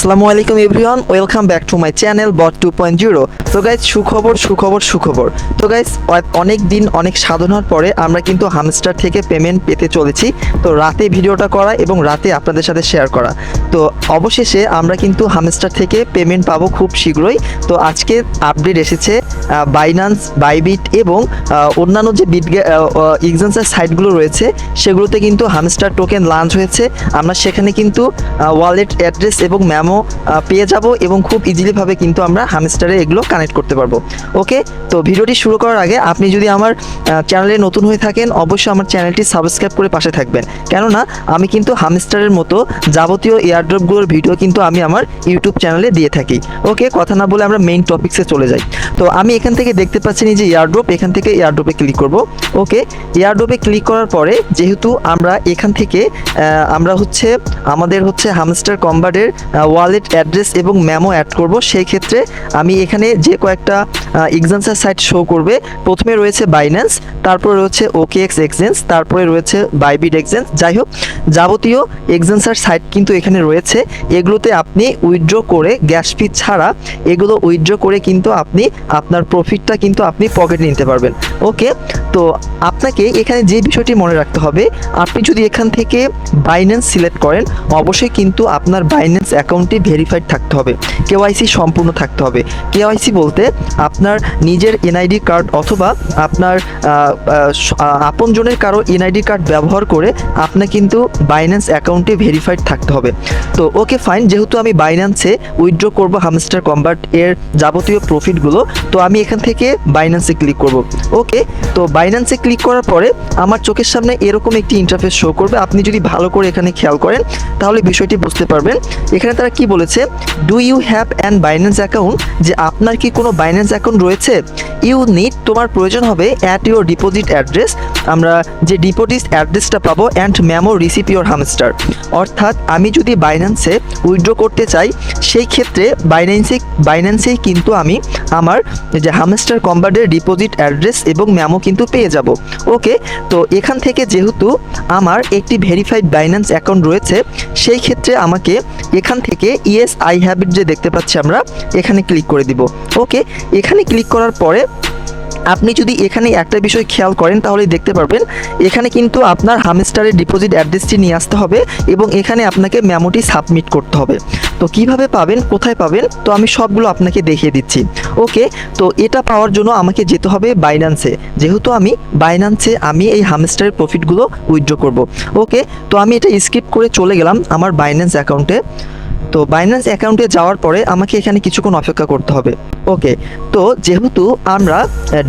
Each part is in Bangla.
আসসালামু আলাইকুম everyone, welcome back to my channel bot two point zero. তো গাইজ সুখবর সুখবর সুখবর। তো গাইজ অনেক দিন, অনেক সাধনার পরে আমরা কিন্তু হামস্টার থেকে পেমেন্ট পেতে চলেছি। তো রাতে ভিডিওটা করা এবং রাতে আপনাদের সাথে শেয়ার করা। তো অবশেষে আমরা কিন্তু হামস্টার থেকে পেমেন্ট পাবো খুব শীঘ্রই। তো আজকে আপডেট এসেছে বাইনান্স বাইবিট এবং অন্যান্য যে বিট এক্সান্সের সাইটগুলো রয়েছে, সেগুলোতে কিন্তু হামস্টার টোকেন লঞ্চ হয়েছে। আমরা সেখানে কিন্তু ওয়ালেট অ্যাড্রেস এবং ম্যামো পেয়ে যাব এবং খুব ইজিলিভাবে কিন্তু আমরা হামস্টারে এগুলো কানেক্ট করতে পারব। ওকে তো ভিডিওটি শুরু করার আগে আপনি যদি আমার চ্যানেলে নতুন হয়ে থাকেন, অবশ্যই আমার চ্যানেলটি সাবস্ক্রাইব করে পাশে থাকবেন। কেননা, আমি কিন্তু হামস্টারের মতো যাবতীয় এয়ারড্রপগুলোর ভিডিও কিন্তু আমি আমার ইউটিউব চ্যানেলে দিয়ে থাকি। ওকে কথা না বলে আমরা মেইন টপিক্সে চলে যাই। তো আমি এখান থেকে দেখতে পাচ্ছি যে এয়ারড্রপ এখান থেকে এয়ারড্রপে ক্লিক করব। ওকে এয়ারড্রপে ক্লিক করার পরে যেহেতু আমরা এখান থেকে আমরা হচ্ছে, আমাদের হচ্ছে হামস্টার কম্বার্ডের ওয়ালেট অ্যাড্রেস এবং ম্যামো অ্যাড করব, সেই ক্ষেত্রে আমি এখানে যে কয়েকটা এক্সান্সার সাইট শো করবে, প্রথমে রয়েছে বাইন্যান্স তারপরে রয়েছে ওকে এক্স এক্সচেঞ্জ তারপরে রয়েছে বাইবিট এক্সচেঞ্জ যাই হোক, যাবতীয় এক্সচেঞ্জার সাইট কিন্তু এখানে রয়েছে। এগুলোতে আপনি উইথড্র করে গ্যাস ফি ছাড়া এগুলো উইথড্র করে কিন্তু আপনি আপনার প্রফিটটা কিন্তু আপনি পকেটে নিতে পারবেন। ওকে, তো আপনাকে এখানে যে বিষয়টি মনে রাখতে হবে, আপনি যদি এখান থেকে বাইন্যান্স সিলেক্ট করেন, অবশ্যই কিন্তু আপনার বাইন্যান্স অ্যাকাউন্টটি ভেরিফাইড থাকতে হবে। কেওয়াইসি সম্পূর্ণ থাকতে হবে। কেওয়াইসি বলতে আপনার নিজের এনআইডি কার্ড অথবা আপনার আপনজনের কারও এনআইডি কার্ড ব্যবহার করে আপনার কিন্তু বাইন্যান্স অ্যাকাউন্টে ভেরিফাইড থাকতে হবে। তো ওকে ফাইন যেহেতু আমি বাইন্যান্সে উইথড্র করব হামস্টার কম্বার্ট এর যাবতীয় প্রফিটগুলো তো আমি এখান থেকে বাইন্যান্সে ক্লিক করব। ওকে তো বাইন্যান্সে ক্লিক করার পরে আমার চোখের সামনে এরকম একটি ইন্টারফেস শো করবে। আপনি যদি ভালো করে এখানে খেয়াল করেন, তাহলে বিষয়টি বুঝতে পারবেন। এখানে তারা কি বলেছে? Do you have an Binance account যে আপনার কি কোনো বাইন্যান্স অ্যাকাউন্ট রয়েছে? ইউ নিড তোমার প্রয়োজন হবে অ্যাট ইউর ডিপোজিট অ্যাড্রেস আমরা যে ডিপোজিট অ্যাড্রেসটা পাবো and memo receive your Hamster অর্থাৎ আমি যদি বাইন্যান্সে উইথড্র করতে চাই, সেই ক্ষেত্রে বাইন্যান্সে বাইন্যান্সেই কিন্তু আমি আমার যে হামস্টার কম্বার্ডের ডিপোজিট অ্যাড্রেস এবং ম্যামো কিন্তু পেয়ে যাব। ওকে তো এখান থেকে যেহেতু আমার একটি ভেরিফাইড বাইন্যান্স অ্যাকাউন্ট রয়েছে, সেই ক্ষেত্রে আমাকে এখান থেকে ইএস আই হ্যাবিট যে দেখতে পাচ্ছি আমরা, এখানে ক্লিক করে দিব। ওকে এখানে ক্লিক করার পরে আপনি যদি এখানে একটা বিষয় খেয়াল করেন তাহলে দেখতে পারবেন, এখানে কিন্তু আপনার হামস্টারের ডিপোজিট অ্যাড্রেসটি নিয়ে আসতে হবে এবং এখানে আপনাকে মেমোটি সাবমিট করতে হবে। তো কীভাবে পাবেন, কোথায় পাবেন, তো আমি সবগুলো আপনাকে দেখিয়ে দিচ্ছি। ওকে, তো এটা পাওয়ার জন্য আমাকে যেতে হবে বাইন্যান্সে যেহেতু আমি বাইন্যান্সে আমি এই হামস্টারের প্রফিটগুলো উইথড্র করব। ওকে, তো আমি এটা স্কিপ করে চলে গেলাম আমার বাইন্যান্স অ্যাকাউন্টে তো বাইন্যান্স অ্যাকাউন্টে যাওয়ার পরে আমাকে এখানে কিছুক্ষণ অপেক্ষা করতে হবে। ওকে তো যেহেতু আমরা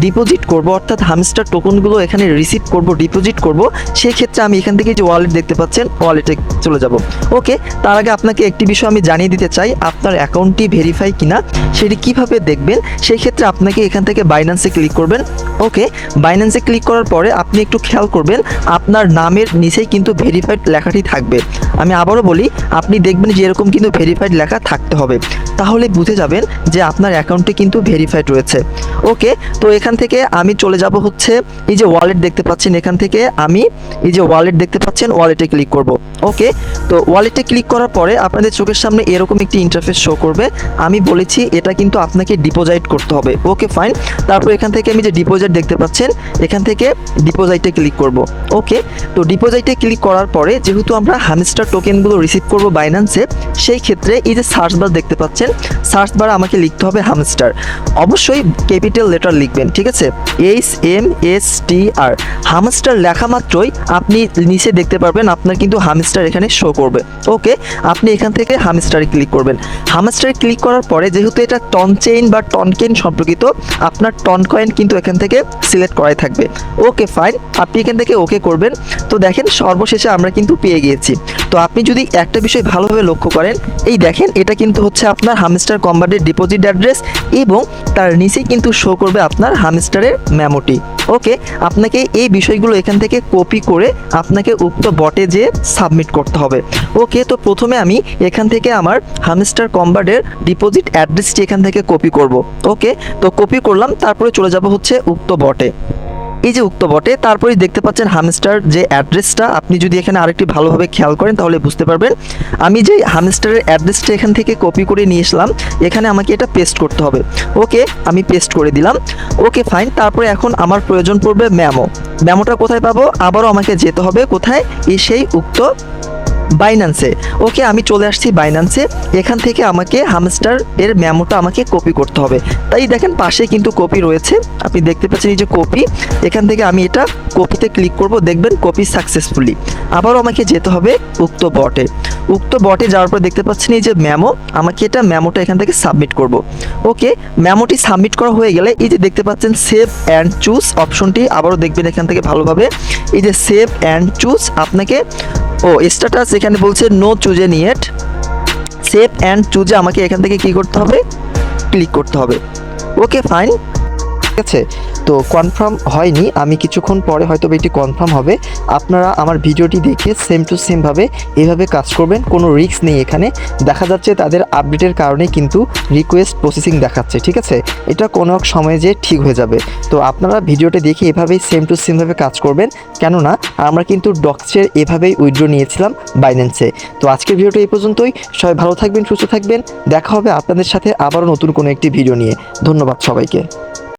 ডিপোজিট করব, অর্থাৎ হামস্টার টোকনগুলো এখানে রিসিভ করব ডিপোজিট করব সেই ক্ষেত্রে আমি এখান থেকে যে ওয়ালেট দেখতে পাচ্ছেন ওয়ালেটে চলে যাব। ওকে তার আগে আপনাকে একটি বিষয় আমি জানিয়ে দিতে চাই, আপনার অ্যাকাউন্টটি ভেরিফাই কিনা, সেটি কীভাবে দেখবেন সেই ক্ষেত্রে আপনাকে এখান থেকে বাইন্যান্সে ক্লিক করবেন। ওকে বাইন্যান্সে ক্লিক করার পরে আপনি একটু খেয়াল করবেন, আপনার নামের নিচেই কিন্তু ভেরিফাইড লেখাটি থাকবে। আমি আবারও বলি, আপনি দেখবেন যে এরকম কিন্তু ভেরিফাইড লেখা থাকতে হবে। তাহলে বুঝে যাবেন যে আপনার অ্যাকাউন্টটি কিন্তু ভেরিফাইড রয়েছে। ওকে, তো এখান থেকে আমি চলে যাব হচ্ছে এই যে ওয়ালেট দেখতে পাচ্ছেন এখান থেকে আমি এই যে ওয়ালেট দেখতে পাচ্ছেন ওয়ালেটে ক্লিক করব। ওকে, তো ওয়ালেটে ক্লিক করার পরে আপনাদের চোখের সামনে এরকম একটি ইন্টারফেস শো করবে। আমি বলেছি এটা কিন্তু আপনাকে ডিপোজিট করতে হবে। ওকে ফাইন তারপর এখান থেকে আমি যে ডিপোজিট দেখতে পাচ্ছেন, এখান থেকে ডিপোজিটে ক্লিক করব। ওকে, তো ডিপোজিটে ক্লিক করার পরে যেহেতু আমরা হামস্টার টোকেনগুলো রিসিভ করব বাইন্যান্সে সেই ক্ষেত্রে এই যে সার্চ বার দেখতে পাচ্ছেন সার্চ বারে আমাকে লিখতে হবে হামস্টার। অবশ্যই ক্যাপিটাল লেটার লিখবেন, ঠিক আছে? H M S T R Hamster লেখা মাত্রই আপনি নিচে দেখতে পারবেন আপনার কিন্তু হামস্টার এখানে শো করবে। ওকে আপনি এখান থেকে হামস্টারে ক্লিক করবেন। হামস্টারে ক্লিক করার পরে যেহেতু এটা টন চেইন বা টনকেন সম্পর্কিত, আপনার টন কয়েন কিন্তু এখান থেকে সিলেক্ট করাই থাকবে। ওকে ফাইন আপনি এখান থেকে ওকে করবেন। তো দেখেন সর্বশেষে আমরা কিন্তু পেয়ে গিয়েছি। তো আপনি যদি একটা বিষয় ভালোভাবে লক্ষ্য করেন, এই দেখেন এটা কিন্তু হচ্ছে আপনার হামস্টার কম্বার্ডের ডিপোজিট অ্যাড্রেস এবং তার নিচেই কিন্তু শো করবে আপনার হামস্টারের মেমোটি ওকে আপনাকে এই বিষয়গুলো এখান থেকে কপি করে আপনাকে উক্ত বটে যে সাবমিট করতে হবে। ওকে তো প্রথমে আমি এখান থেকে আমার হামস্টার কম্বার্ডের ডিপোজিট অ্যাড্রেসটি এখান থেকে কপি করব। ওকে তো কপি করলাম, তারপরে চলে যাব হচ্ছে উক্ত বটে এই যে উক্ত বটে তারপরে দেখতে পাচ্ছেন হামস্টার যে অ্যাড্রেসটা আপনি যদি এখানে আরেকটি ভালোভাবে খেয়াল করেন তাহলে বুঝতে পারবেন। আমি যে হামস্টারের অ্যাড্রেসটা এখান থেকে কপি করে নিয়ে এসলাম, এখানে আমাকে এটা পেস্ট করতে হবে। ওকে, আমি পেস্ট করে দিলাম। ওকে ফাইন তারপরে এখন আমার প্রয়োজন পড়বে ম্যামো ম্যামোটা কোথায় পাবো? আবারও আমাকে যেতে হবে কোথায়? এই সেই উক্ত বাইন্যান্সে ওকে, আমি চলে আসছি বাইন্যান্সে এখান থেকে আমাকে হামস্টার এর মেমোটা আমাকে কপি করতে হবে। তাই দেখেন, পাশে কিন্তু কপি রয়েছে। আপনি দেখতে পাচ্ছেন এই যে কপি এখান থেকে আমি এটা কপিতে ক্লিক করব। দেখবেন কপি সাকসেসফুলি আবারও আমাকে যেতে হবে উক্ত বটে উক্ত বটে যাওয়ার পর দেখতে পাচ্ছেন এই যে ম্যামো আমাকে এটা ম্যামোটা এখান থেকে সাবমিট করব। ওকে ম্যামোটি সাবমিট করা হয়ে গেলে এই যে দেখতে পাচ্ছেন সেভ অ্যান্ড চুজ অপশনটি আবারও দেখবেন এখান থেকে ভালোভাবে। এই যে সেভ অ্যান্ড চুজ আপনাকে ও স্ট্যাটাস এখানে বলছে নো চুজে নিয়েট সেভ অ্যান্ড চুজে আমাকে এখান থেকে কি করতে হবে? ক্লিক করতে হবে। ওকে ফাইন ঠিক আছে? তো কনফার্ম হয়নি। আমি কিছুক্ষণ পরে হয়তো এটি কনফার্ম হবে। আপনারা আমার ভিডিওটি দেখে সেম টু সেমভাবে এভাবে কাজ করবেন, কোনো রিস্ক নেই এখানে। দেখা যাচ্ছে তাদের আপডেটের কারণে কিন্তু রিকোয়েস্ট প্রসেসিং দেখাচ্ছে, ঠিক আছে? এটা কোনো এক সময়ে যে ঠিক হয়ে যাবে। তো আপনারা ভিডিওটা দেখে এভাবেই সেম টু সেমভাবে কাজ করবেন। কেননা, আমরা কিন্তু ডক্সের এভাবেই উইড্রো নিয়েছিলাম বাইন্যান্সে তো আজকের ভিডিওটা এই পর্যন্তই। সবাই ভালো থাকবেন, সুস্থ থাকবেন। দেখা হবে আপনাদের সাথে আবারও নতুন কোনো একটি ভিডিও নিয়ে। ধন্যবাদ সবাইকে।